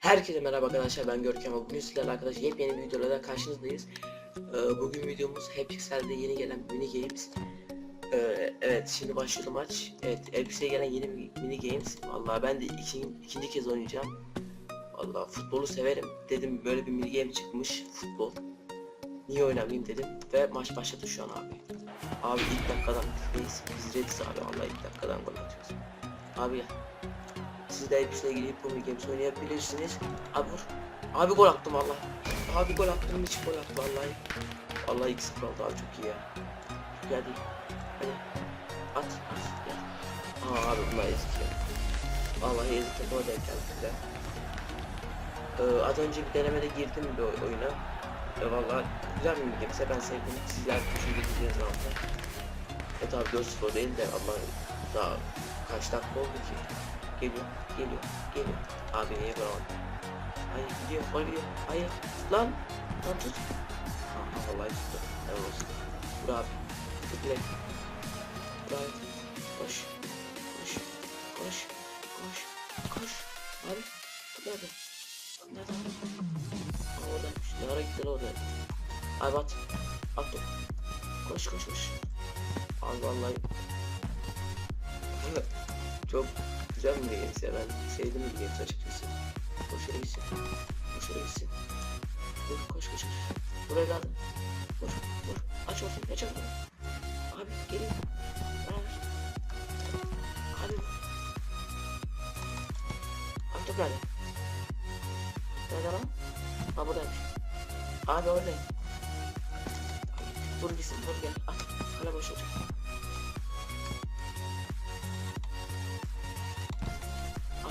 Herkese merhaba arkadaşlar ben Görkem bugün sizlerle arkadaşlar yepyeni bir videoda karşınızdayız. Ee, bugün videomuz Hepixel'de yeni gelen mini games. Ee, evet şimdi başlıyor maç. Evet Hepixel'e gelen yeni mini games. Vallahi ben de iki, ikinci kez oynayacağım. Vallahi futbolu severim. Dedim böyle bir mini game çıkmış futbol. Niye oynamayayım dedim ve maç başladı şu an abi. Abi ilk dakikadan biz, biz Reds abi vallahi ilk dakikadan gol atıyoruz. Abi gel. Siz de hepsine girip bu games oynayabilirsiniz. Abi vur. Abi gol attım valla. Abi gol attım hiç gol attı vallahi. Vallahi x oldu abi çok iyi ya. Hadi. Hadi. At. At. Gel. Aa abi bunlar ezik ya. Vallahi ezik takıma denk geldi. Ee, az önce bir denemede girdim bir oy- oyuna. E, vallahi güzel bir gamese ben sevdim. Sizler düşüncebileceğiniz altında. Evet abi 4-0 değil de ama daha kaç dakika oldu ki? Geliyor, geliyor, geliyor. Abi niye vuramadım? Hayır gidiyor, gidiyor. Hayır, lan, lan tut. Aha vallahi tuttu. Helal olsun. Vur abi. Tut play. Vur abi. Lan oraya? Abi at. At top. Koş koş koş. Abi vallahi. Çok güzel bir games ya ben sevdim bir games açıkçası. Koş yere gitsin. Koş yere gitsin. Vur koş koş koş. Vur evladım. Vur vur. Aç olsun aç olsun. Abi gelin. Beraber. Abi. Abi top nerede? Nerede lan? Ha buradaymış. Abi oradayım. Vur gitsin vur gel. At. Hala boş olacak.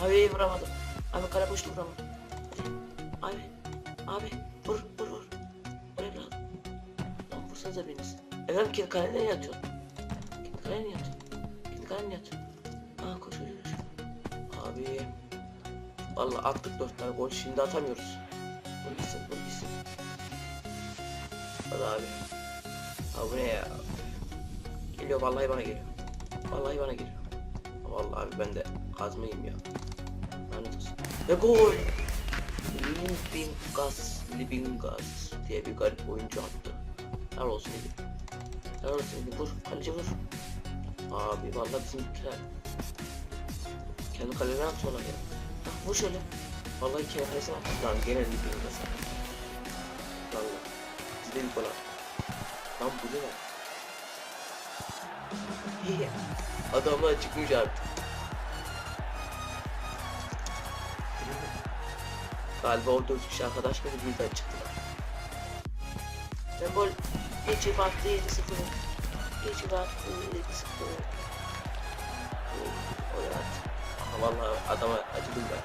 Abi vuramadım. Abi kara boştu vuramadım. Abi. Abi. Vur vur vur. Vur evladım. Lan vursanıza biriniz. Efendim kendi kalene yatıyor. Kendi kalene yatıyor. Kendi kalene yatıyor. Aa koş koş koş. Abi. Vallahi attık dört tane gol. Şimdi atamıyoruz. Hadi abi. Abi bu ne ya? Geliyor vallahi bana geliyor. Vallahi bana geliyor. Vallahi abi ben de kazmayayım ya. Lanet olsun. Ve gol! Libingas, Libingas diye bir garip oyuncu attı. Helal olsun Libin. Helal olsun Libin. Vur, kaleci vur. Abi vallahi bizimkiler kendi kalene atıyorlar ya. Hah, vur şöyle. Vallahi kendi kalesine attı. Lan gene Libingas. Vallahi. Gol attık. Lan bu ne lan? Adamlar çıkmış artık. Galiba orada üç kişi arkadaş beni birden çıktılar. Ve gol geçip attı 7-0. Geçip attı 7-0. Gol attı. Aha vallahi adama acıdım ben.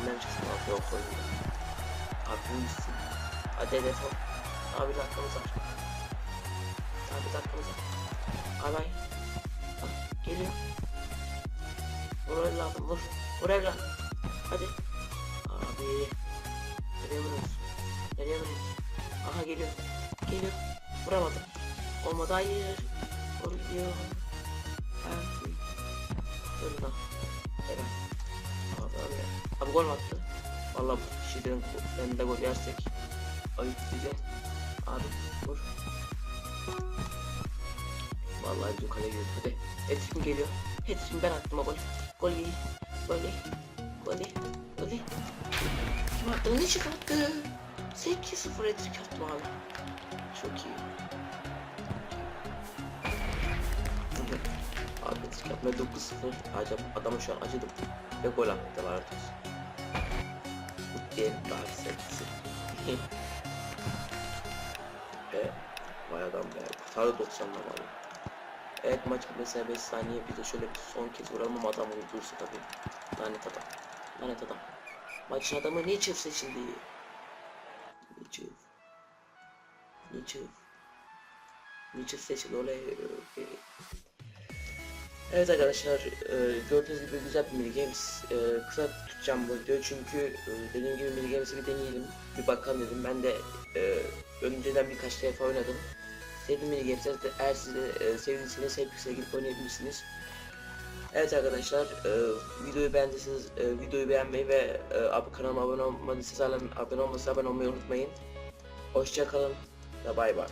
Benden çıksın abi yok oyunda. Abi misin? Hadi hedef ol. Abi dakikamız var. Abi dakikamız var. Alay. Geliyor. Vur evladım vur. Vur evladım. Hadi. Abi. Nereye vuruyorsun? Nereye vuruyorsun? Aha geliyor. Geliyor. Vuramadım. Olmadı hayır. Vur gidiyor. Abi. Dur lan. Evet. Abi abi. Abi gol attı? Valla bu kişiden ben de gol yersek ayıp diyeceğim. Abi vur. Vallahi bizim kale gidiyor. Hadi. Etrim geliyor. Etrim ben attım abone. Gol iyi. Gol iyi. Gol iyi. Gol iyi. Kim attı? Ne çıkarttı? 8-0 etrik attım abi. Çok iyi. Abi etrik yapmaya 9-0. Acaba adamı şu an acıdım. Ve gol attılar artık. Diyelim daha 8-0. Kurtardı 90'la var. Evet maç bitmesine 5 saniye bir de şöyle bir son kez vuralım ama adam vurdursa tabii. Lanet adam. Lanet adam. Maçın adamı Nietzsche seçildi. Nietzsche. Nietzsche. Nietzsche seçildi olay. Evet arkadaşlar e, gördüğünüz gibi güzel bir mini games. E, kısa tutacağım bu videoyu çünkü e, dediğim gibi mini games'i bir deneyelim. Bir bakalım dedim. Ben de önceden birkaç defa oynadım. Sevdiğim mini de eğer siz de e, sevdiyseniz hepsine girip oynayabilirsiniz. Evet arkadaşlar e, videoyu beğendiyseniz e, videoyu beğenmeyi ve e, ab- kanalıma abone olmadıysanız abone olmasanız abone olmayı unutmayın. Hoşçakalın ve bay bay.